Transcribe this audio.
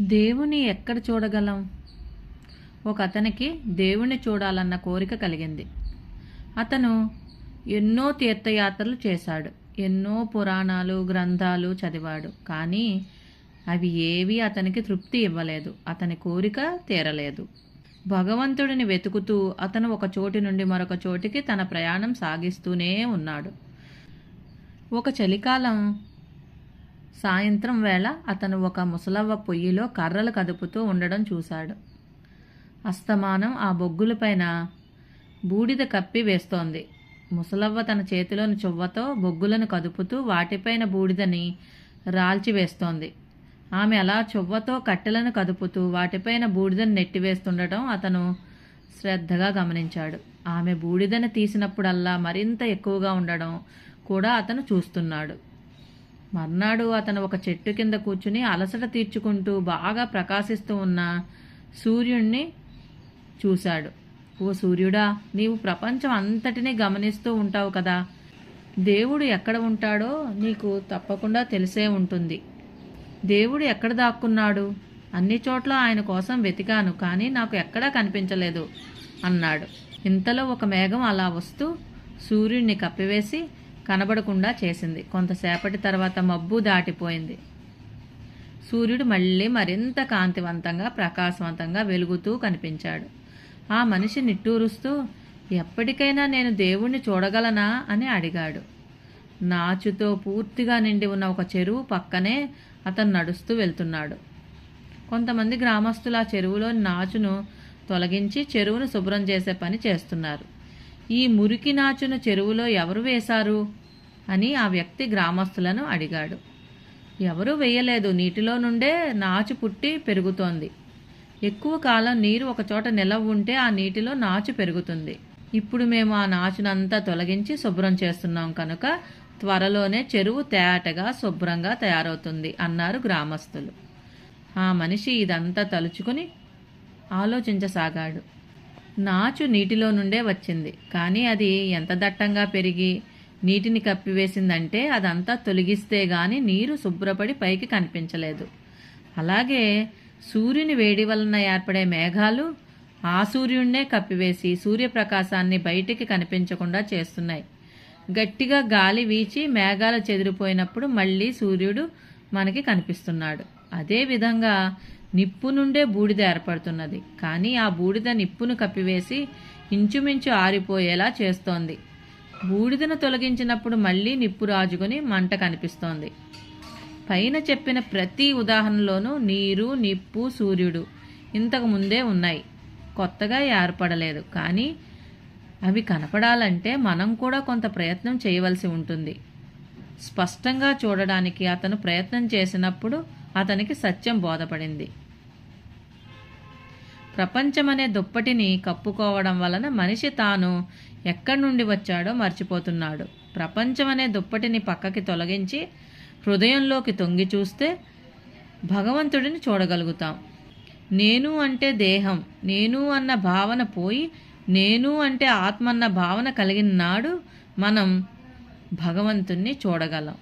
దేవుని ఎక్కడ చూడగలం? ఒక అతనికి దేవుణ్ణి చూడాలన్న కోరిక కలిగింది. అతను ఎన్నో తీర్థయాత్రలు చేశాడు. ఎన్నో పురాణాలు గ్రంథాలు చదివాడు. కానీ అవి ఏవి అతనికి తృప్తి ఇవ్వలేదు. అతని కోరిక తీరలేదు. భగవంతుడిని వెతుకుతూ అతను ఒక చోటి నుండి మరొక చోటికి తన ప్రయాణం సాగిస్తూనే ఉన్నాడు. ఒక చలికాలం సాయంత్రం వేళ అతను ఒక ముసలవ్వ పొయ్యిలో కర్రలు కదుపుతూ ఉండడం చూశాడు. అస్తమానం ఆ బొగ్గులపైన బూడిద కప్పి వేస్తోంది. ముసలవ్వ తన చేతిలోని చువ్వతో బొగ్గులను కదుపుతూ వాటిపైన బూడిదని రాల్చి వేస్తోంది. ఆమె అలా చువ్వతో కట్టెలను కదుపుతూ వాటిపైన బూడిదను నెట్టివేస్తుండటం అతను శ్రద్ధగా గమనించాడు. ఆమె బూడిదను తీసినప్పుడల్లా మరింత ఎక్కువగా ఉండడం కూడా అతను చూస్తున్నాడు. మర్నాడు అతను ఒక చెట్టు కింద కూర్చుని అలసట తీర్చుకుంటూ బాగా ప్రకాశిస్తూ ఉన్న సూర్యుణ్ణి చూశాడు. ఓ సూర్యుడా నీవు ప్రపంచం అంతటినీ గమనిస్తూ ఉంటావు కదా. దేవుడు ఎక్కడ ఉంటాడో నీకు తప్పకుండా తెలిసే ఉంటుంది. దేవుడు ఎక్కడ దాక్కున్నాడు? అన్ని చోట్ల ఆయన కోసం వెతికాను కానీ నాకు ఎక్కడా కనిపించలేదు అన్నాడు. ఇంతలో ఒక మేఘం అలా వస్తూ సూర్యుడిని కప్పివేసి కనబడకుండా చేసింది. కొంతసేపటి తర్వాత మబ్బు దాటిపోయింది. సూర్యుడు మళ్ళీ మరింత కాంతివంతంగా ప్రకాశవంతంగా వెలుగుతూ కనిపించాడు. ఆ మనిషి నిట్టూరుస్తూ ఎప్పటికైనా నేను దేవుణ్ణి చూడగలనా? అని అడిగాడు. నాచుతో పూర్తిగా నిండి ఉన్న ఒక చెరువు పక్కనే అతను నడుస్తూ వెళ్తున్నాడు. కొంతమంది గ్రామస్తులు ఆ చెరువులో నాచును తొలగించి చెరువును శుభ్రం చేసే పని చేస్తున్నారు. ఈ మురికి నాచును చెరువులో ఎవరు వేశారు? అని ఆ వ్యక్తి గ్రామస్తులను అడిగాడు. ఎవరూ వేయలేదు. నీటిలో నుండే నాచు పుట్టి పెరుగుతోంది. ఎక్కువ కాలం నీరు ఒకచోట నిలవ ఉంటే ఆ నీటిలో నాచు పెరుగుతుంది. ఇప్పుడు మేము ఆ నాచునంతా తొలగించి శుభ్రం చేస్తున్నాం కనుక త్వరలోనే చెరువు తేటగా శుభ్రంగా తయారవుతుంది అన్నారు గ్రామస్తులు. ఆ మనిషి ఇదంతా తలుచుకుని ఆలోచించసాగాడు. నాచు నీటిలో నుండే వచ్చింది. కానీ అది ఎంత దట్టంగా పెరిగి నీటిని కప్పివేసిందంటే అదంతా తొలగిస్తే గాని నీరు శుభ్రపడి పైకి కనిపించలేదు. అలాగే సూర్యుని వేడి వలన ఏర్పడే మేఘాలు ఆ సూర్యుడినే కప్పివేసి సూర్యప్రకాశాన్ని బయటికి కనిపించకుండా చేస్తున్నాయి. గట్టిగా గాలి వీచి మేఘాలు చెదిరిపోయినప్పుడు మళ్ళీ సూర్యుడు మనకి కనిపిస్తున్నాడు. అదేవిధంగా నిప్పు నుండే బూడిద ఏర్పడుతున్నది. కానీ ఆ బూడిద నిప్పును కప్పివేసి ఇంచుమించు ఆరిపోయేలా చేస్తోంది. బూడిదను తొలగించినప్పుడు మళ్ళీ నిప్పు రాజుకొని మంట కనిపిస్తోంది. పైన చెప్పిన ప్రతి ఉదాహరణలోనూ నీరు నిప్పు సూర్యుడు ఇంతకు ముందే ఉన్నాయి. కొత్తగా ఏర్పడలేదు. కానీ అవి కనపడాలంటే మనం కూడా కొంత ప్రయత్నం చేయవలసి ఉంటుంది. స్పష్టంగా చూడడానికి అతను ప్రయత్నం చేసినప్పుడు అతనికి సత్యం బోధపడింది. ప్రపంచమనే దుప్పటిని కప్పుకోవడం వలన మనిషి తాను ఎక్కడి నుండి వచ్చాడో మర్చిపోతున్నాడు. ప్రపంచమనే దుప్పటిని పక్కకి తొలగించి హృదయంలోకి తొంగి చూస్తే భగవంతుడిని చూడగలుగుతాం. నేను అంటే దేహం నేను అన్న భావన పోయి నేను అంటే ఆత్మ అన్న భావన కలిగిన నాడు మనం భగవంతుణ్ణి చూడగలం.